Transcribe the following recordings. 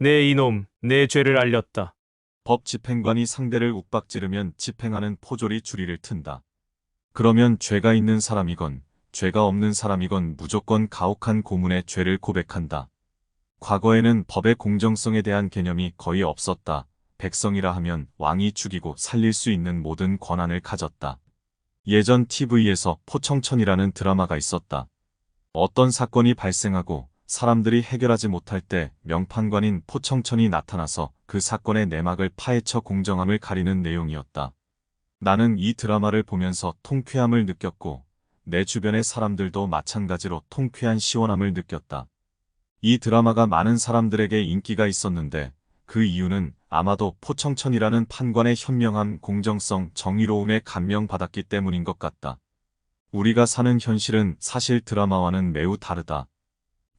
내 이놈, 내 죄를 알렸다. 법 집행관이 상대를 욱박지르면 집행하는 포졸이 주리를 튼다. 그러면 죄가 있는 사람이건 죄가 없는 사람이건 무조건 가혹한 고문의 죄를 고백한다. 과거에는 법의 공정성에 대한 개념이 거의 없었다. 백성이라 하면 왕이 죽이고 살릴 수 있는 모든 권한을 가졌다. 예전 TV에서 포청천이라는 드라마가 있었다. 어떤 사건이 발생하고 사람들이 해결하지 못할 때 명판관인 포청천이 나타나서 그 사건의 내막을 파헤쳐 공정함을 가리는 내용이었다. 나는 이 드라마를 보면서 통쾌함을 느꼈고 내 주변의 사람들도 마찬가지로 통쾌한 시원함을 느꼈다. 이 드라마가 많은 사람들에게 인기가 있었는데 그 이유는 아마도 포청천이라는 판관의 현명함, 공정성, 정의로움에 감명받았기 때문인 것 같다. 우리가 사는 현실은 사실 드라마와는 매우 다르다.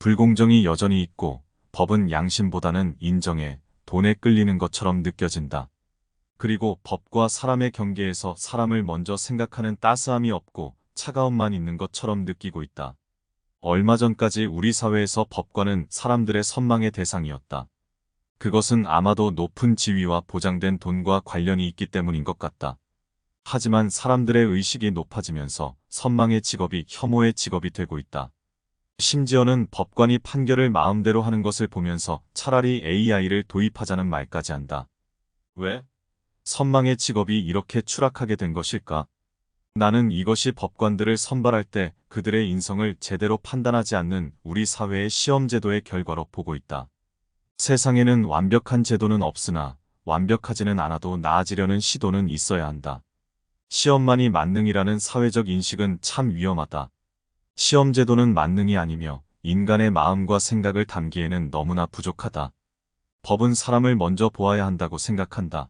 불공정이 여전히 있고 법은 양심보다는 인정에 돈에 끌리는 것처럼 느껴진다. 그리고 법과 사람의 경계에서 사람을 먼저 생각하는 따스함이 없고 차가움만 있는 것처럼 느끼고 있다. 얼마 전까지 우리 사회에서 법관은 사람들의 선망의 대상이었다. 그것은 아마도 높은 지위와 보장된 돈과 관련이 있기 때문인 것 같다. 하지만 사람들의 의식이 높아지면서 선망의 직업이 혐오의 직업이 되고 있다. 심지어는 법관이 판결을 마음대로 하는 것을 보면서 차라리 AI를 도입하자는 말까지 한다. 왜? 선망의 직업이 이렇게 추락하게 된 것일까? 나는 이것이 법관들을 선발할 때 그들의 인성을 제대로 판단하지 않는 우리 사회의 시험제도의 결과로 보고 있다. 세상에는 완벽한 제도는 없으나 완벽하지는 않아도 나아지려는 시도는 있어야 한다. 시험만이 만능이라는 사회적 인식은 참 위험하다. 시험 제도는 만능이 아니며 인간의 마음과 생각을 담기에는 너무나 부족하다. 법은 사람을 먼저 보아야 한다고 생각한다.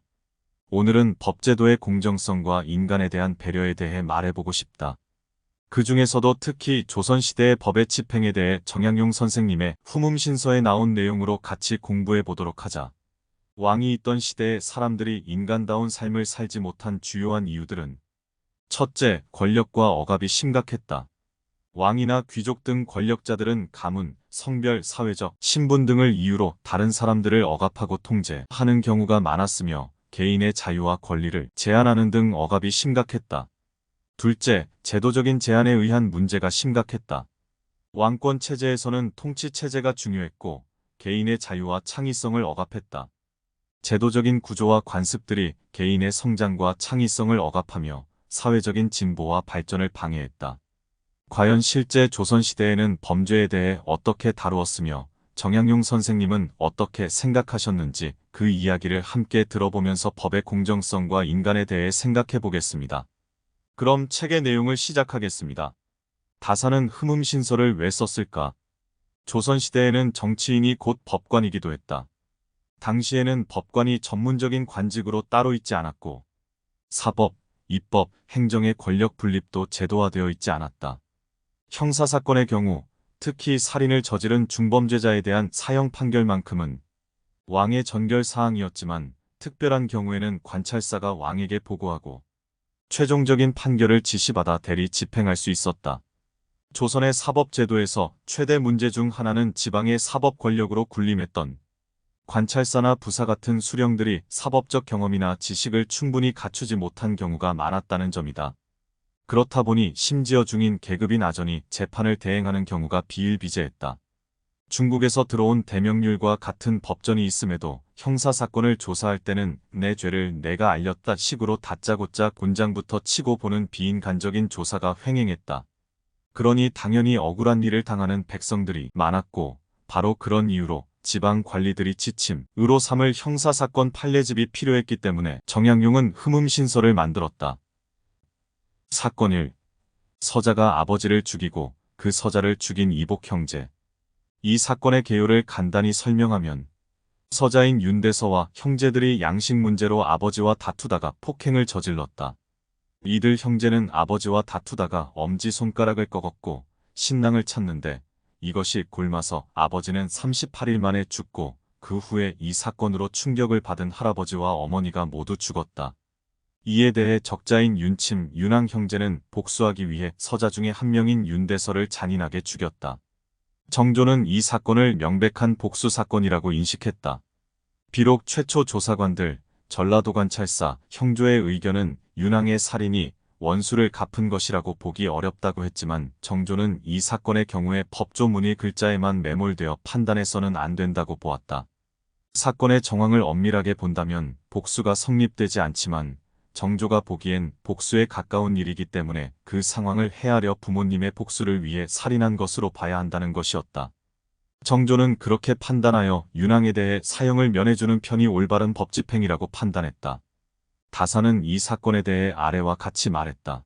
오늘은 법제도의 공정성과 인간에 대한 배려에 대해 말해보고 싶다. 그 중에서도 특히 조선시대의 법의 집행에 대해 정양용 선생님의 후문신서에 나온 내용으로 같이 공부해 보도록 하자. 왕이 있던 시대에 사람들이 인간다운 삶을 살지 못한 주요한 이유들은 첫째, 권력과 억압이 심각했다. 왕이나 귀족 등 권력자들은 가문, 성별, 사회적, 신분 등을 이유로 다른 사람들을 억압하고 통제하는 경우가 많았으며 개인의 자유와 권리를 제한하는 등 억압이 심각했다. 둘째, 제도적인 제한에 의한 문제가 심각했다. 왕권 체제에서는 통치 체제가 중요했고 개인의 자유와 창의성을 억압했다. 제도적인 구조와 관습들이 개인의 성장과 창의성을 억압하며 사회적인 진보와 발전을 방해했다. 과연 실제 조선시대에는 범죄에 대해 어떻게 다루었으며 정양용 선생님은 어떻게 생각하셨는지 그 이야기를 함께 들어보면서 법의 공정성과 인간에 대해 생각해 보겠습니다. 그럼 책의 내용을 시작하겠습니다. 다사는 흠음신서를 왜 썼을까? 조선시대에는 정치인이 곧 법관이기도 했다. 당시에는 법관이 전문적인 관직으로 따로 있지 않았고 사법, 입법, 행정의 권력 분립도 제도화되어 있지 않았다. 형사사건의 경우 특히 살인을 저지른 중범죄자에 대한 사형 판결만큼은 왕의 전결 사항이었지만 특별한 경우에는 관찰사가 왕에게 보고하고 최종적인 판결을 지시받아 대리 집행할 수 있었다. 조선의 사법제도에서 최대 문제 중 하나는 지방의 사법 권력으로 군림했던 관찰사나 부사 같은 수령들이 사법적 경험이나 지식을 충분히 갖추지 못한 경우가 많았다는 점이다. 그렇다 보니 심지어 중인 계급인 아전이 재판을 대행하는 경우가 비일비재했다. 중국에서 들어온 대명률과 같은 법전이 있음에도 형사사건을 조사할 때는 내 죄를 내가 알렸다 식으로 다짜고짜 곤장부터 치고 보는 비인간적인 조사가 횡행했다. 그러니 당연히 억울한 일을 당하는 백성들이 많았고 바로 그런 이유로 지방 관리들이 지침, 의로 삼을 형사사건 판례집이 필요했기 때문에 정양용은 흠음신서를 만들었다. 사건 1. 서자가 아버지를 죽이고 그 서자를 죽인 이복 형제. 이 사건의 개요를 간단히 설명하면 서자인 윤대서와 형제들이 양식 문제로 아버지와 다투다가 폭행을 저질렀다. 이들 형제는 아버지와 다투다가 엄지손가락을 꺾었고 신랑을 찾는데 이것이 굶어서 아버지는 38일 만에 죽고 그 후에 이 사건으로 충격을 받은 할아버지와 어머니가 모두 죽었다. 이에 대해 적자인 윤침, 윤왕 형제는 복수하기 위해 서자 중에 한 명인 윤대서를 잔인하게 죽였다. 정조는 이 사건을 명백한 복수 사건이라고 인식했다. 비록 최초 조사관들, 전라도 관찰사, 형조의 의견은 윤왕의 살인이 원수를 갚은 것이라고 보기 어렵다고 했지만 정조는 이 사건의 경우에 법조문의 글자에만 매몰되어 판단해서는 안 된다고 보았다. 사건의 정황을 엄밀하게 본다면 복수가 성립되지 않지만 정조가 보기엔 복수에 가까운 일이기 때문에 그 상황을 헤아려 부모님의 복수를 위해 살인한 것으로 봐야 한다는 것이었다. 정조는 그렇게 판단하여 윤왕에 대해 사형을 면해주는 편이 올바른 법집행이라고 판단했다. 다사는 이 사건에 대해 아래와 같이 말했다.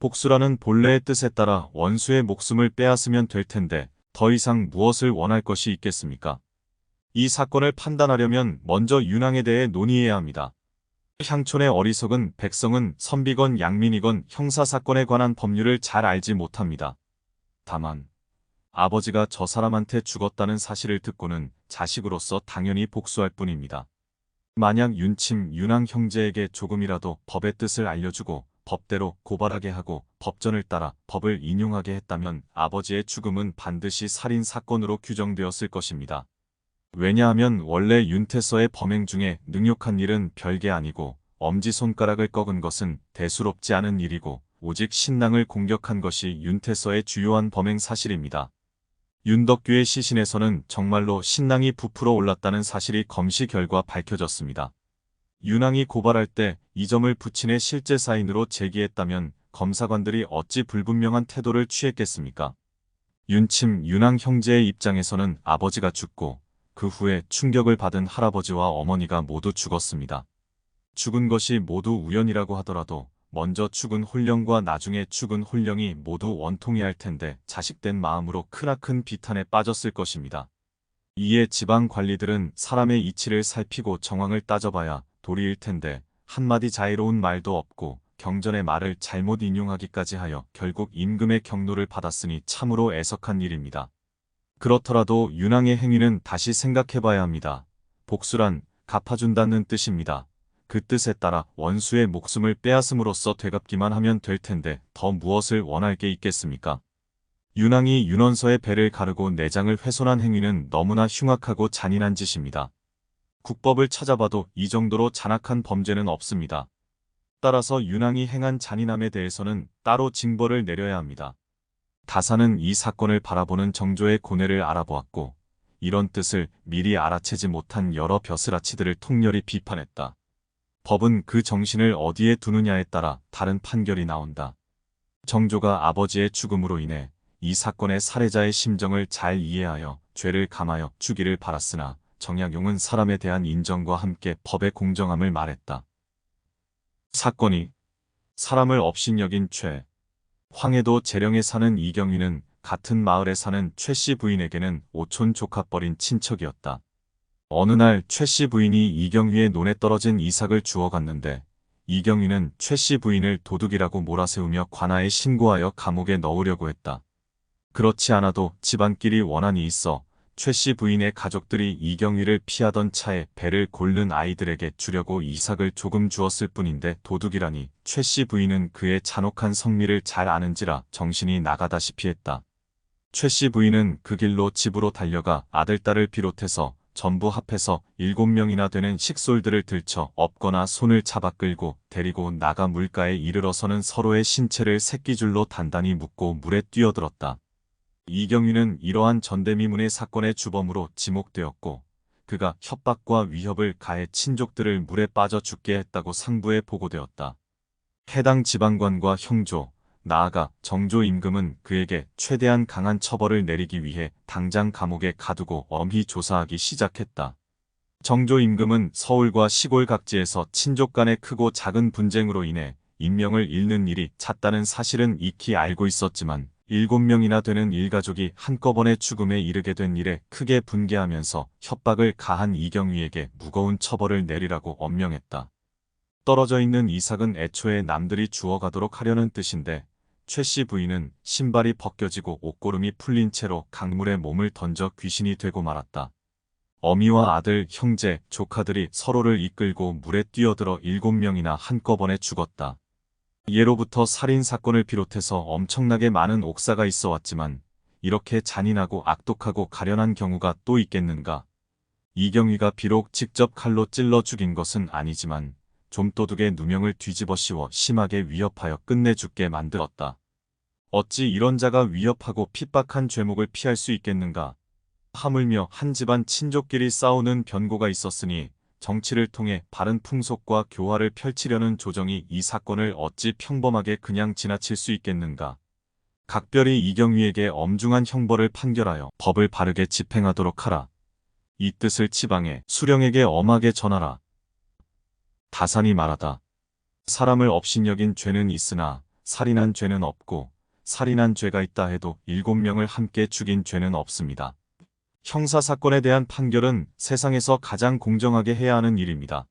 복수라는 본래의 뜻에 따라 원수의 목숨을 빼앗으면 될 텐데 더 이상 무엇을 원할 것이 있겠습니까? 이 사건을 판단하려면 먼저 윤왕에 대해 논의해야 합니다. 향촌의 어리석은 백성은 선비건 양민이건 형사사건에 관한 법률을 잘 알지 못합니다. 다만 아버지가 저 사람한테 죽었다는 사실을 듣고는 자식으로서 당연히 복수할 뿐입니다. 만약 윤침, 윤왕 형제에게 조금이라도 법의 뜻을 알려주고 법대로 고발하게 하고 법전을 따라 법을 인용하게 했다면 아버지의 죽음은 반드시 살인 사건으로 규정되었을 것입니다. 왜냐하면 원래 윤태서의 범행 중에 능욕한 일은 별게 아니고 엄지손가락을 꺾은 것은 대수롭지 않은 일이고 오직 신랑을 공격한 것이 윤태서의 주요한 범행 사실입니다. 윤덕규의 시신에서는 정말로 신랑이 부풀어 올랐다는 사실이 검시 결과 밝혀졌습니다. 윤왕이 고발할 때 이 점을 부친의 실제 사인으로 제기했다면 검사관들이 어찌 불분명한 태도를 취했겠습니까? 윤침, 윤왕 형제의 입장에서는 아버지가 죽고 그 후에 충격을 받은 할아버지와 어머니가 모두 죽었습니다. 죽은 것이 모두 우연이라고 하더라도 먼저 죽은 홀령과 나중에 죽은 홀령이 모두 원통해야 할 텐데 자식된 마음으로 크나큰 비탄에 빠졌을 것입니다. 이에 지방 관리들은 사람의 이치를 살피고 정황을 따져봐야 도리일 텐데 한마디 자유로운 말도 없고 경전의 말을 잘못 인용하기까지 하여 결국 임금의 경로를 받았으니 참으로 애석한 일입니다. 그렇더라도 윤왕의 행위는 다시 생각해봐야 합니다. 복수란 갚아준다는 뜻입니다. 그 뜻에 따라 원수의 목숨을 빼앗음으로써 되갚기만 하면 될 텐데 더 무엇을 원할 게 있겠습니까? 윤왕이 윤원서의 배를 가르고 내장을 훼손한 행위는 너무나 흉악하고 잔인한 짓입니다. 국법을 찾아봐도 이 정도로 잔악한 범죄는 없습니다. 따라서 윤왕이 행한 잔인함에 대해서는 따로 징벌을 내려야 합니다. 다사는 이 사건을 바라보는 정조의 고뇌를 알아보았고 이런 뜻을 미리 알아채지 못한 여러 벼슬아치들을 통렬히 비판했다. 법은 그 정신을 어디에 두느냐에 따라 다른 판결이 나온다. 정조가 아버지의 죽음으로 인해 이 사건의 살해자의 심정을 잘 이해하여 죄를 감하여 주기를 바랐으나 정약용은 사람에 대한 인정과 함께 법의 공정함을 말했다. 사건이 사람을 업신여긴 최, 황해도 재령에 사는 이경위는 같은 마을에 사는 최 씨 부인에게는 오촌 조카뻘인 친척이었다. 어느 날 최 씨 부인이 이경위의 논에 떨어진 이삭을 주워 갔는데 이경위는 최 씨 부인을 도둑이라고 몰아세우며 관아에 신고하여 감옥에 넣으려고 했다. 그렇지 않아도 집안끼리 원한이 있어 최씨 부인의 가족들이 이경위를 피하던 차에 배를 고른 아이들에게 주려고 이삭을 조금 주었을 뿐인데 도둑이라니 최씨 부인은 그의 잔혹한 성미를 잘 아는지라 정신이 나가다시피 했다. 최씨 부인은 그 길로 집으로 달려가 아들, 딸을 비롯해서 전부 합해서 일곱 명이나 되는 식솔들을 들쳐 업거나 손을 잡아 끌고 데리고 나가 물가에 이르러서는 서로의 신체를 새끼줄로 단단히 묶고 물에 뛰어들었다. 이경위는 이러한 전대미문의 사건의 주범으로 지목되었고 그가 협박과 위협을 가해 친족들을 물에 빠져 죽게 했다고 상부에 보고되었다. 해당 지방관과 형조, 나아가 정조 임금은 그에게 최대한 강한 처벌을 내리기 위해 당장 감옥에 가두고 엄히 조사하기 시작했다. 정조 임금은 서울과 시골 각지에서 친족 간의 크고 작은 분쟁으로 인해 인명을 잃는 일이 잦다는 사실은 익히 알고 있었지만 일곱 명이나 되는 일가족이 한꺼번에 죽음에 이르게 된 일에 크게 분개하면서 협박을 가한 이경위에게 무거운 처벌을 내리라고 엄명했다. 떨어져 있는 이삭은 애초에 남들이 주워가도록 하려는 뜻인데 최씨 부인은 신발이 벗겨지고 옷고름이 풀린 채로 강물에 몸을 던져 귀신이 되고 말았다. 어미와 아들, 형제, 조카들이 서로를 이끌고 물에 뛰어들어 일곱 명이나 한꺼번에 죽었다. 예로부터 살인 사건을 비롯해서 엄청나게 많은 옥사가 있어 왔지만 이렇게 잔인하고 악독하고 가련한 경우가 또 있겠는가? 이경위가 비록 직접 칼로 찔러 죽인 것은 아니지만 좀도둑의 누명을 뒤집어 씌워 심하게 위협하여 끝내 죽게 만들었다. 어찌 이런 자가 위협하고 핍박한 죄목을 피할 수 있겠는가? 하물며 한 집안 친족끼리 싸우는 변고가 있었으니 정치를 통해 바른 풍속과 교화를 펼치려는 조정이 이 사건을 어찌 평범하게 그냥 지나칠 수 있겠는가? 각별히 이경위에게 엄중한 형벌을 판결하여 법을 바르게 집행하도록 하라. 이 뜻을 치방해 수령에게 엄하게 전하라. 다산이 말하다. 사람을 업신여긴 죄는 있으나 살인한 죄는 없고 살인한 죄가 있다 해도 일곱 명을 함께 죽인 죄는 없습니다. 형사사건에 대한 판결은 세상에서 가장 공정하게 해야 하는 일입니다.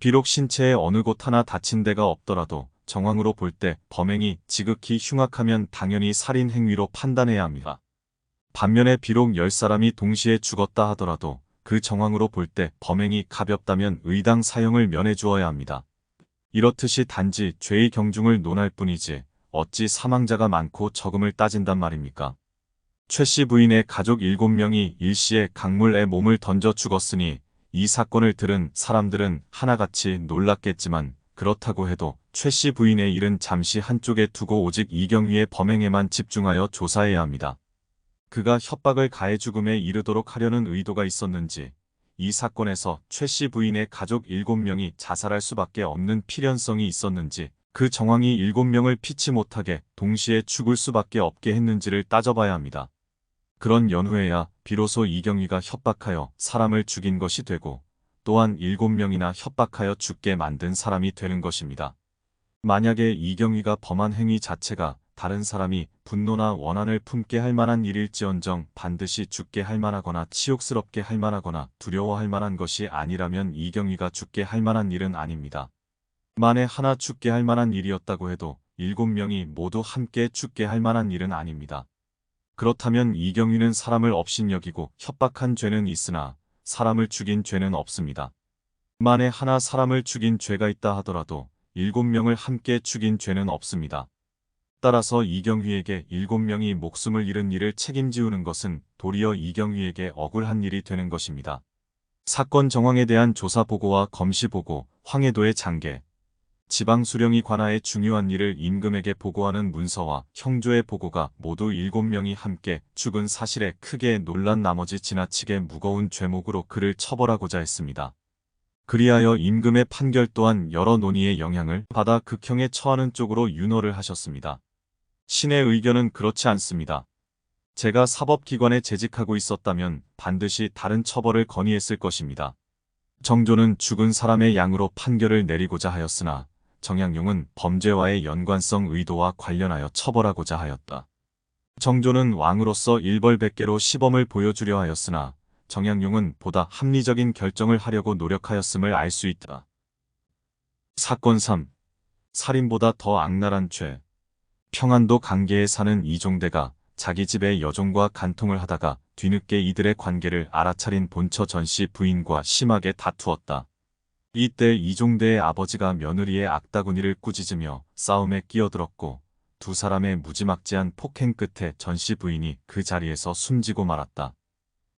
비록 신체에 어느 곳 하나 다친 데가 없더라도 정황으로 볼 때 범행이 지극히 흉악하면 당연히 살인 행위로 판단해야 합니다. 반면에 비록 10사람이 동시에 죽었다 하더라도 그 정황으로 볼 때 범행이 가볍다면 의당 사형을 면해 주어야 합니다. 이렇듯이 단지 죄의 경중을 논할 뿐이지 어찌 사망자가 많고 적음을 따진단 말입니까? 최씨 부인의 가족 7명이 일시에 강물에 몸을 던져 죽었으니 이 사건을 들은 사람들은 하나같이 놀랐겠지만 그렇다고 해도 최씨 부인의 일은 잠시 한쪽에 두고 오직 이경위의 범행에만 집중하여 조사해야 합니다. 그가 협박을 가해 죽음에 이르도록 하려는 의도가 있었는지 이 사건에서 최씨 부인의 가족 7명이 자살할 수밖에 없는 필연성이 있었는지 그 정황이 7명을 피치 못하게 동시에 죽을 수밖에 없게 했는지를 따져봐야 합니다. 그런 연후에야 비로소 이경위가 협박하여 사람을 죽인 것이 되고 또한 7명이나 협박하여 죽게 만든 사람이 되는 것입니다. 만약에 이경위가 범한 행위 자체가 다른 사람이 분노나 원한을 품게 할 만한 일일지언정 반드시 죽게 할 만하거나 치욕스럽게 할 만하거나 두려워할 만한 것이 아니라면 이경위가 죽게 할 만한 일은 아닙니다. 만에 하나 죽게 할 만한 일이었다고 해도 일곱 명이 모두 함께 죽게 할 만한 일은 아닙니다. 그렇다면 이경위는 사람을 업신여기고 협박한 죄는 있으나 사람을 죽인 죄는 없습니다. 만에 하나 사람을 죽인 죄가 있다 하더라도 일곱 명을 함께 죽인 죄는 없습니다. 따라서 이경휘에게 일곱 명이 목숨을 잃은 일을 책임지우는 것은 도리어 이경휘에게 억울한 일이 되는 것입니다. 사건 정황에 대한 조사 보고와 검시 보고, 황해도의 장계, 지방 수령이 관하의 중요한 일을 임금에게 보고하는 문서와 형조의 보고가 모두 일곱 명이 함께 죽은 사실에 크게 놀란 나머지 지나치게 무거운 죄목으로 그를 처벌하고자 했습니다. 그리하여 임금의 판결 또한 여러 논의의 영향을 받아 극형에 처하는 쪽으로 윤허를 하셨습니다. 신의 의견은 그렇지 않습니다. 제가 사법기관에 재직하고 있었다면 반드시 다른 처벌을 건의했을 것입니다. 정조는 죽은 사람의 양으로 판결을 내리고자 하였으나 정양용은 범죄와의 연관성 의도와 관련하여 처벌하고자 하였다. 정조는 왕으로서 일벌백계로 시범을 보여주려 하였으나 정양용은 보다 합리적인 결정을 하려고 노력하였음을 알 수 있다. 사건 3. 살인보다 더 악랄한 죄. 평안도 강계에 사는 이종대가 자기 집에 여종과 간통을 하다가 뒤늦게 이들의 관계를 알아차린 본처 전씨 부인과 심하게 다투었다. 이때 이종대의 아버지가 며느리의 악다구니를 꾸짖으며 싸움에 끼어들었고 두 사람의 무지막지한 폭행 끝에 전씨 부인이 그 자리에서 숨지고 말았다.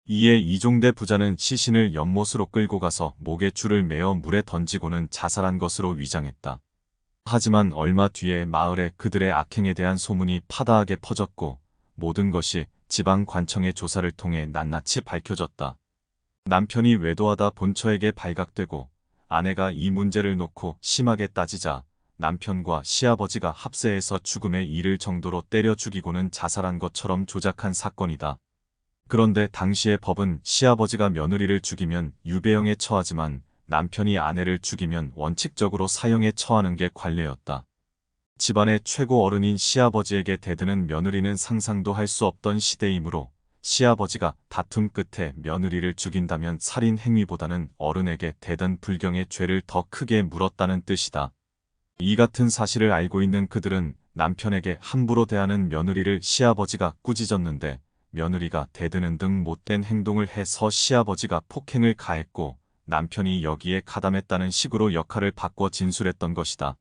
이에 이종대 부자는 시신을 연못으로 끌고 가서 목에 줄을 매어 물에 던지고는 자살한 것으로 위장했다. 하지만 얼마 뒤에 마을에 그들의 악행에 대한 소문이 파다하게 퍼졌고 모든 것이 지방 관청의 조사를 통해 낱낱이 밝혀졌다. 남편이 외도하다 본처에게 발각되고 아내가 이 문제를 놓고 심하게 따지자 남편과 시아버지가 합세해서 죽음에 이를 정도로 때려 죽이고는 자살한 것처럼 조작한 사건이다. 그런데 당시의 법은 시아버지가 며느리를 죽이면 유배형에 처하지만 남편이 아내를 죽이면 원칙적으로 사형에 처하는 게 관례였다. 집안의 최고 어른인 시아버지에게 대드는 며느리는 상상도 할 수 없던 시대이므로 시아버지가 다툼 끝에 며느리를 죽인다면 살인 행위보다는 어른에게 대단 불경의 죄를 더 크게 물었다는 뜻이다. 이 같은 사실을 알고 있는 그들은 남편에게 함부로 대하는 며느리를 시아버지가 꾸짖었는데 며느리가 대드는 등 못된 행동을 해서 시아버지가 폭행을 가했고 남편이 여기에 가담했다는 식으로 역할을 바꿔 진술했던 것이다.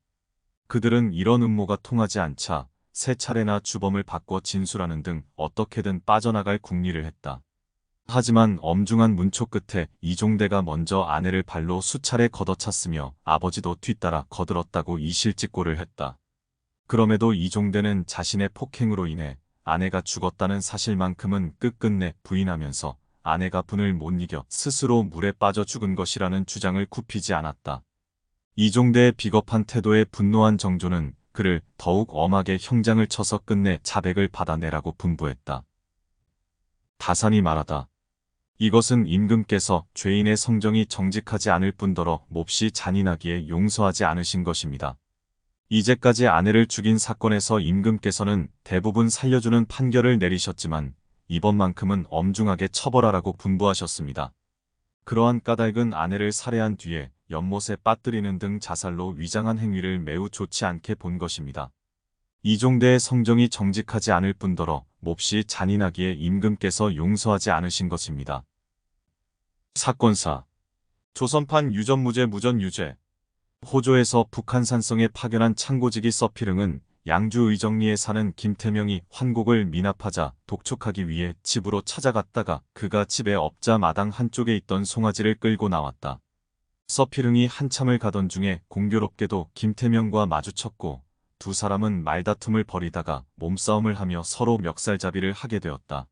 그들은 이런 음모가 통하지 않자 세 차례나 주범을 바꿔 진술하는 등 어떻게든 빠져나갈 궁리를 했다. 하지만 엄중한 문초 끝에 이종대가 먼저 아내를 발로 수차례 걷어찼으며 아버지도 뒤따라 거들었다고 이실직고를 했다. 그럼에도 이종대는 자신의 폭행으로 인해 아내가 죽었다는 사실만큼은 끝끝내 부인하면서 아내가 분을 못 이겨 스스로 물에 빠져 죽은 것이라는 주장을 굽히지 않았다. 이종대의 비겁한 태도에 분노한 정조는 그를 더욱 엄하게 형장을 쳐서 끝내 자백을 받아내라고 분부했다. 다산이 말하다. 이것은 임금께서 죄인의 성정이 정직하지 않을 뿐더러 몹시 잔인하기에 용서하지 않으신 것입니다. 이제까지 아내를 죽인 사건에서 임금께서는 대부분 살려주는 판결을 내리셨지만 이번만큼은 엄중하게 처벌하라고 분부하셨습니다. 그러한 까닭은 아내를 살해한 뒤에 연못에 빠뜨리는 등 자살로 위장한 행위를 매우 좋지 않게 본 것입니다. 이종대의 성정이 정직하지 않을 뿐더러 몹시 잔인하기에 임금께서 용서하지 않으신 것입니다. 사건사 조선판 유전무죄 무전유죄 호조에서 북한 산성에 파견한 창고지기 서피릉은 양주 의정리에 사는 김태명이 환곡을 미납하자 독촉하기 위해 집으로 찾아갔다가 그가 집에 없자 마당 한쪽에 있던 송아지를 끌고 나왔다. 서피릉이 한참을 가던 중에 공교롭게도 김태명과 마주쳤고 두 사람은 말다툼을 벌이다가 몸싸움을 하며 서로 멱살잡이를 하게 되었다.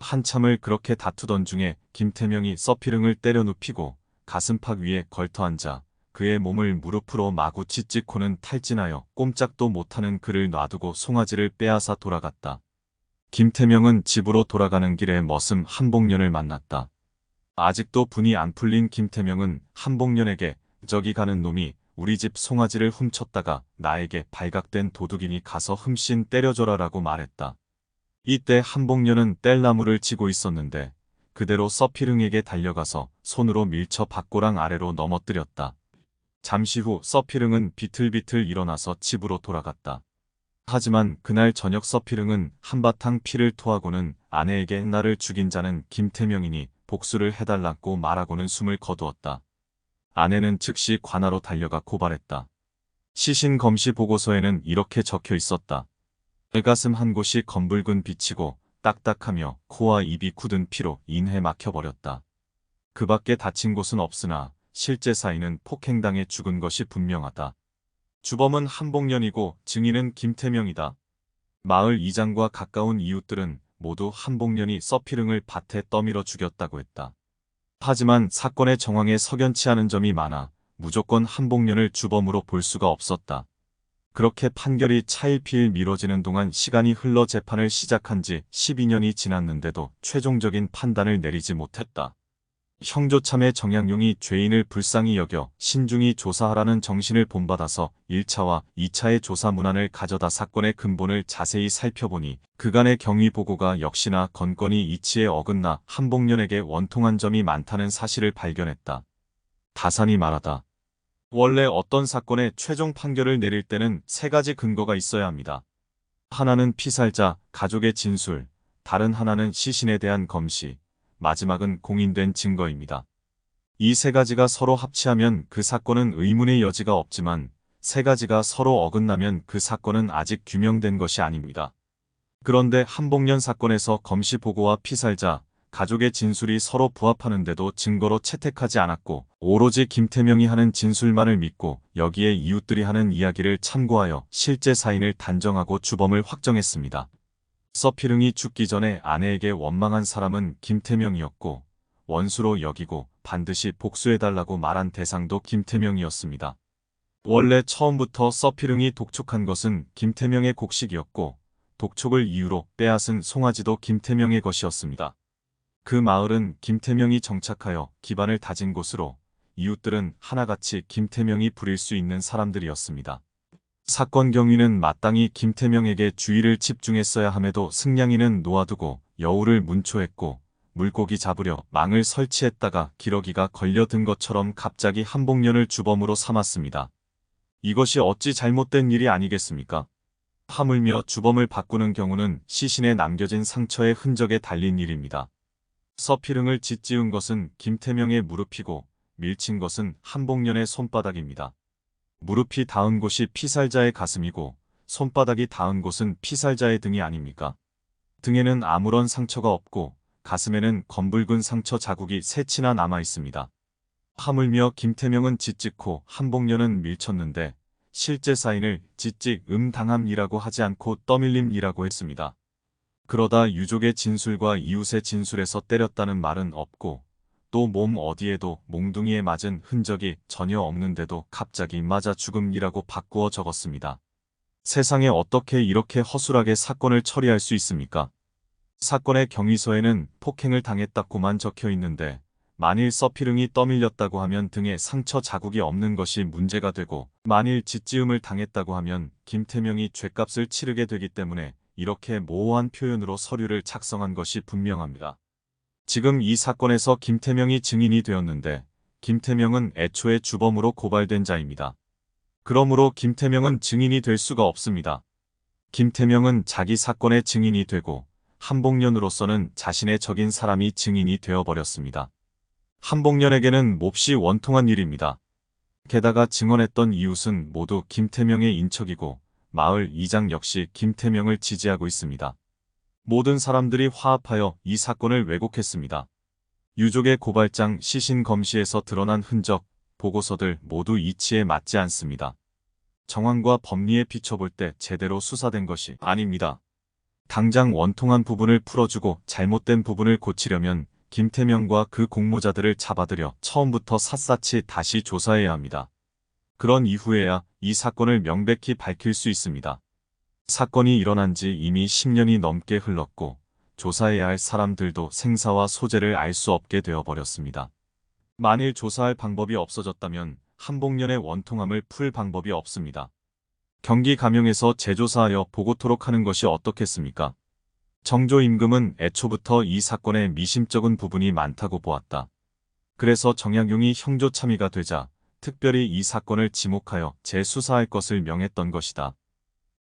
한참을 그렇게 다투던 중에 김태명이 서피릉을 때려 눕히고 가슴팍 위에 걸터앉아 그의 몸을 무릎으로 마구 짓찍고는 탈진하여 꼼짝도 못하는 그를 놔두고 송아지를 빼앗아 돌아갔다. 김태명은 집으로 돌아가는 길에 머슴 한복년을 만났다. 아직도 분이 안 풀린 김태명은 한복년에게 저기 가는 놈이 우리 집 송아지를 훔쳤다가 나에게 발각된 도둑이니 가서 흠씬 때려줘라 라고 말했다. 이때 한복년은 뗄나무를 치고 있었는데 그대로 서피릉에게 달려가서 손으로 밀쳐 박고랑 아래로 넘어뜨렸다. 잠시 후 서피릉은 비틀비틀 일어나서 집으로 돌아갔다. 하지만 그날 저녁 서피릉은 한바탕 피를 토하고는 아내에게 나를 죽인 자는 김태명이니 복수를 해달라고 말하고는 숨을 거두었다. 아내는 즉시 관하로 달려가 고발했다. 시신 검시 보고서에는 이렇게 적혀 있었다. 배가슴 한 곳이 검붉은 빛이고 딱딱하며 코와 입이 굳은 피로 인해 막혀버렸다. 그 밖에 다친 곳은 없으나 실제 사인은 폭행당해 죽은 것이 분명하다. 주범은 한복년이고 증인은 김태명이다. 마을 이장과 가까운 이웃들은 모두 한복년이 서피릉을 밭에 떠밀어 죽였다고 했다. 하지만 사건의 정황에 석연치 않은 점이 많아 무조건 한복년을 주범으로 볼 수가 없었다. 그렇게 판결이 차일피일 미뤄지는 동안 시간이 흘러 재판을 시작한 지 12년이 지났는데도 최종적인 판단을 내리지 못했다. 형조참의 정양용이 죄인을 불쌍히 여겨 신중히 조사하라는 정신을 본받아서 1차와 2차의 조사 문안을 가져다 사건의 근본을 자세히 살펴보니 그간의 경위 보고가 역시나 건건이 이치에 어긋나 한복년에게 원통한 점이 많다는 사실을 발견했다. 다산이 말하다. 원래 어떤 사건의 최종 판결을 내릴 때는 세 가지 근거가 있어야 합니다. 하나는 피살자, 가족의 진술, 다른 하나는 시신에 대한 검시, 마지막은 공인된 증거입니다. 이 세 가지가 서로 합치하면 그 사건은 의문의 여지가 없지만 세 가지가 서로 어긋나면 그 사건은 아직 규명된 것이 아닙니다. 그런데 한복년 사건에서 검시 보고와 피살자, 가족의 진술이 서로 부합하는데도 증거로 채택하지 않았고 오로지 김태명이 하는 진술만을 믿고 여기에 이웃들이 하는 이야기를 참고하여 실제 사인을 단정하고 주범을 확정했습니다. 서피릉이 죽기 전에 아내에게 원망한 사람은 김태명이었고 원수로 여기고 반드시 복수해달라고 말한 대상도 김태명이었습니다. 원래 처음부터 서피릉이 독촉한 것은 김태명의 곡식이었고 독촉을 이유로 빼앗은 송아지도 김태명의 것이었습니다. 그 마을은 김태명이 정착하여 기반을 다진 곳으로 이웃들은 하나같이 김태명이 부릴 수 있는 사람들이었습니다. 사건 경위는 마땅히 김태명에게 주의를 집중했어야 함에도 승냥이는 놓아두고 여우를 문초했고 물고기 잡으려 망을 설치했다가 기러기가 걸려든 것처럼 갑자기 한복년을 주범으로 삼았습니다. 이것이 어찌 잘못된 일이 아니겠습니까? 하물며 주범을 바꾸는 경우는 시신에 남겨진 상처의 흔적에 달린 일입니다. 서피릉을 짓지은 것은 김태명의 무릎이고 밀친 것은 한복년의 손바닥입니다. 무릎이 닿은 곳이 피살자의 가슴이고 손바닥이 닿은 곳은 피살자의 등이 아닙니까? 등에는 아무런 상처가 없고 가슴에는 검붉은 상처 자국이 새치나 남아 있습니다. 하물며 김태명은 짓찍고 한복녀는 밀쳤는데 실제 사인을 짓찍 음당함이라고 하지 않고 떠밀림이라고 했습니다. 그러다 유족의 진술과 이웃의 진술에서 때렸다는 말은 없고 또 몸 어디에도 몽둥이에 맞은 흔적이 전혀 없는데도 갑자기 맞아 죽음이라고 바꾸어 적었습니다. 세상에 어떻게 이렇게 허술하게 사건을 처리할 수 있습니까? 사건의 경위서에는 폭행을 당했다고만 적혀 있는데 만일 서피릉이 떠밀렸다고 하면 등에 상처 자국이 없는 것이 문제가 되고 만일 짓지음을 당했다고 하면 김태명이 죗값을 치르게 되기 때문에 이렇게 모호한 표현으로 서류를 작성한 것이 분명합니다. 지금 이 사건에서 김태명이 증인이 되었는데 김태명은 애초에 주범으로 고발된 자입니다. 그러므로 김태명은 증인이 될 수가 없습니다. 김태명은 자기 사건의 증인이 되고 한복년으로서는 자신의 적인 사람이 증인이 되어버렸습니다. 한복년에게는 몹시 원통한 일입니다. 게다가 증언했던 이웃은 모두 김태명의 인척이고 마을 이장 역시 김태명을 지지하고 있습니다. 모든 사람들이 화합하여 이 사건을 왜곡했습니다. 유족의 고발장 시신 검시에서 드러난 흔적, 보고서들 모두 이치에 맞지 않습니다. 정황과 법리에 비춰볼 때 제대로 수사된 것이 아닙니다. 당장 원통한 부분을 풀어주고 잘못된 부분을 고치려면 김태명과 그 공모자들을 잡아들여 처음부터 샅샅이 다시 조사해야 합니다. 그런 이후에야 이 사건을 명백히 밝힐 수 있습니다. 사건이 일어난 지 이미 10년이 넘게 흘렀고 조사해야 할 사람들도 생사와 소재를 알 수 없게 되어버렸습니다. 만일 조사할 방법이 없어졌다면 한복년의 원통함을 풀 방법이 없습니다. 경기 감영에서 재조사하여 보고토록 하는 것이 어떻겠습니까? 정조 임금은 애초부터 이 사건에 미심쩍은 부분이 많다고 보았다. 그래서 정약용이 형조 참의가 되자 특별히 이 사건을 지목하여 재수사할 것을 명했던 것이다.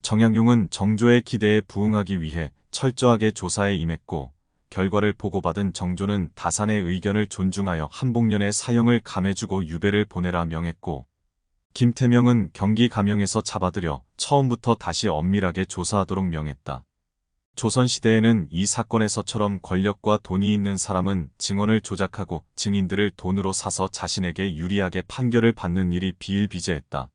정약용은 정조의 기대에 부응하기 위해 철저하게 조사에 임했고 결과를 보고받은 정조는 다산의 의견을 존중하여 한복년의 사형을 감해주고 유배를 보내라 명했고 김태명은 경기 감영에서 잡아들여 처음부터 다시 엄밀하게 조사하도록 명했다. 조선시대에는 이 사건에서처럼 권력과 돈이 있는 사람은 증언을 조작하고 증인들을 돈으로 사서 자신에게 유리하게 판결을 받는 일이 비일비재했다.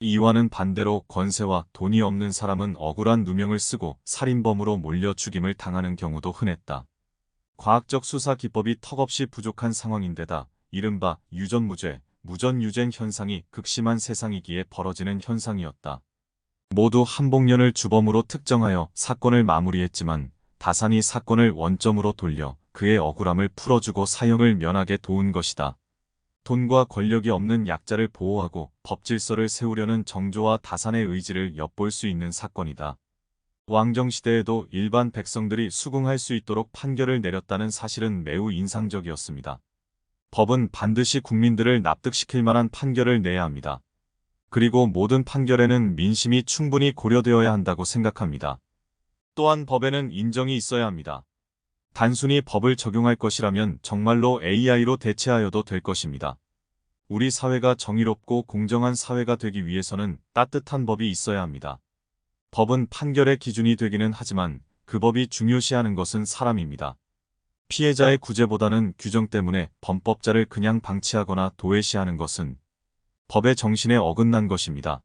이와는 반대로 권세와 돈이 없는 사람은 억울한 누명을 쓰고 살인범으로 몰려 죽임을 당하는 경우도 흔했다. 과학적 수사 기법이 턱없이 부족한 상황인데다 이른바 유전무죄, 무전유죄 현상이 극심한 세상이기에 벌어지는 현상이었다. 모두 한복년을 주범으로 특정하여 사건을 마무리했지만 다산이 사건을 원점으로 돌려 그의 억울함을 풀어주고 사형을 면하게 도운 것이다. 돈과 권력이 없는 약자를 보호하고 법질서를 세우려는 정조와 다산의 의지를 엿볼 수 있는 사건이다. 왕정시대에도 일반 백성들이 수긍할 수 있도록 판결을 내렸다는 사실은 매우 인상적이었습니다. 법은 반드시 국민들을 납득시킬 만한 판결을 내야 합니다. 그리고 모든 판결에는 민심이 충분히 고려되어야 한다고 생각합니다. 또한 법에는 인정이 있어야 합니다. 단순히 법을 적용할 것이라면 정말로 AI로 대체하여도 될 것입니다. 우리 사회가 정의롭고 공정한 사회가 되기 위해서는 따뜻한 법이 있어야 합니다. 법은 판결의 기준이 되기는 하지만 그 법이 중요시하는 것은 사람입니다. 피해자의 구제보다는 규정 때문에 범법자를 그냥 방치하거나 도외시하는 것은 법의 정신에 어긋난 것입니다.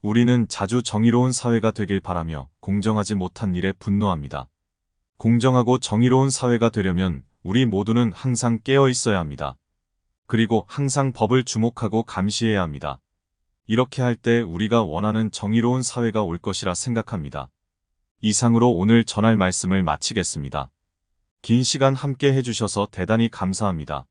우리는 자주 정의로운 사회가 되길 바라며 공정하지 못한 일에 분노합니다. 공정하고 정의로운 사회가 되려면 우리 모두는 항상 깨어 있어야 합니다. 그리고 항상 법을 주목하고 감시해야 합니다. 이렇게 할 때 우리가 원하는 정의로운 사회가 올 것이라 생각합니다. 이상으로 오늘 전할 말씀을 마치겠습니다. 긴 시간 함께 해주셔서 대단히 감사합니다.